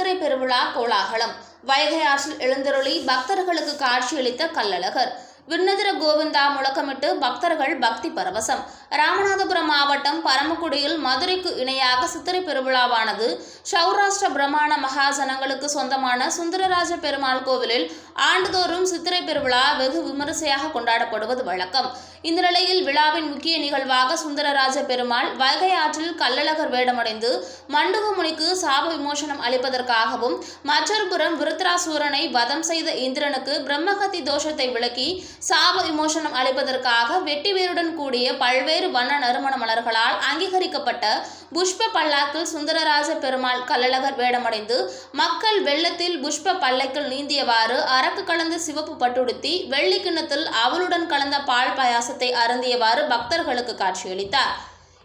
சித்திரை பெருவிழா கோலாகலம். வைகை ஆற்றில் எழுந்தருளி பக்தர்களுக்கு காட்சியளித்த கள்ளழகர். விண்ணதிர கோவிந்தா முழக்கமிட்டு பக்தர்கள் பக்தி பரவசம். ராமநாதபுரம் மாவட்டம் பரமக்குடியில் மதுரைக்கு இணையாக சித்திரை பெருவிழாவானது சௌராஷ்டிர பிரமாண மகாஜனங்களுக்கு சொந்தமான சுந்தரராஜ பெருமாள் கோவிலில் ஆண்டுதோறும் சித்திரை பெருவிழா வெகு விமரிசையாக கொண்டாடப்படுவது வழக்கம். இந்த நிலையில் விழாவின் முக்கிய நிகழ்வாக சுந்தரராஜ பெருமாள் வைகை ஆற்றில் கள்ளழகர் வேடமடைந்து மண்டுகமுனிக்கு சாப விமோசனம் அளிப்பதற்காகவும் மற்றொரு புறம் விருத்ராசூரனை வதம் செய்த இந்திரனுக்கு பிரம்மகத்தி தோஷத்தை விளக்கி சாப விமோசனம் அளிப்பதற்காக வெட்டிவேருடன் கூடிய பல்வேறு வண்ண நறுமண மலர்களால் அங்கீகரிக்கப்பட்ட புஷ்ப பல்லாக்கில் சுந்தரராஜ பெருமாள் கள்ளழகர் வேடமடைந்து மக்கள் வெள்ளத்தில் புஷ்ப பல்லக்கில் நீந்தியவாறு அரக்கு கலந்த சிவப்பு பட்டுடுத்தி வெள்ளி கிண்ணத்தில் அவளுடன் கலந்த பால் பாயாசத்தை அருந்தியவாறு பக்தர்களுக்கு காட்சியளித்தார்.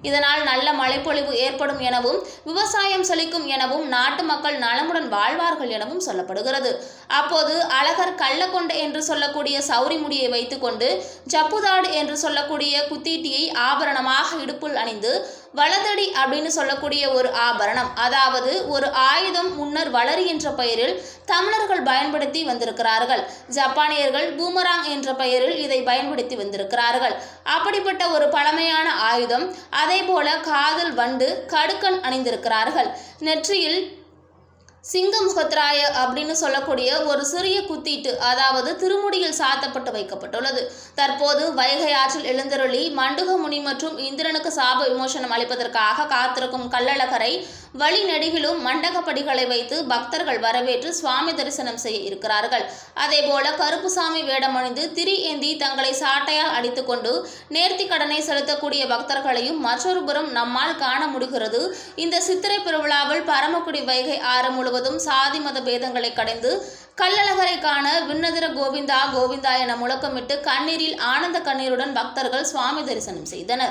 இதனால் நல்ல மழைப்பொழிவு ஏற்படும் எனவும் விவசாயம் செழிக்கும் எனவும் நாட்டு மக்கள் நலமுடன் வாழ்வார்கள் எனவும் சொல்லப்படுகிறது. அப்போது அழகர் கள்ளக்கொண்டு என்று சொல்லக்கூடிய சௌரி முடியை வைத்துக்கொண்டு ஜப்புதாடு என்று சொல்லக்கூடிய குத்தீட்டியை ஆபரணமாக இடுப்புள் அணிந்து வலதடி அப்படின்னு சொல்லக்கூடிய ஒரு ஆபரணம் அதாவது ஒரு ஆயுதம் முன்னர் வளரி என்ற பெயரில் தமிழர்கள் பயன்படுத்தி வந்திருக்கிறார்கள். ஜப்பானியர்கள் பூமராங் என்ற பெயரில் இதை பயன்படுத்தி வந்திருக்கிறார்கள். அப்படிப்பட்ட ஒரு பழமையான ஆயுதம் அதை போல காதல் வண்டு கடுக்கன் அணிந்திருக்கிறார்கள். நெற்றியில் சிங்கமுகத்ராய அப்படின்னு சொல்லக்கூடிய ஒரு சிறிய குத்தீட்டு அதாவது திருமுடியில் சாத்தப்பட்டு வைக்கப்பட்டுள்ளது. தற்போது வைகை ஆற்றில் எழுந்தருளி மண்டுகமுனி மற்றும் இந்திரனுக்கு சாப விமோசனம் அளிப்பதற்காக காத்திருக்கும் கள்ளழகரை வழி நெடுகிலும் மண்டகப்படிகளை வைத்து பக்தர்கள் வரவேற்று சுவாமி தரிசனம் செய்ய இருக்கிறார்கள். அதேபோல கருப்புசாமி வேடமணிந்து திரி ஏந்தி தங்களை சாட்டையால் அடித்துக்கொண்டு நேர்த்தி கடனை செலுத்தக்கூடிய பக்தர்களையும் மற்றொரு புறம் நம்மால் காண முடிகிறது. இந்த சித்திரை பெருவிழாவில் பரமக்குடி வைகை ஆறு முழுவதும் சாதி மத பேதங்களை கடைந்து கல்லழகரை காண விண்ணதிர கோவிந்தா கோவிந்தா என முழக்கமிட்டு கண்ணீரில் ஆனந்த கண்ணீருடன் பக்தர்கள் சுவாமி தரிசனம் செய்தனர்.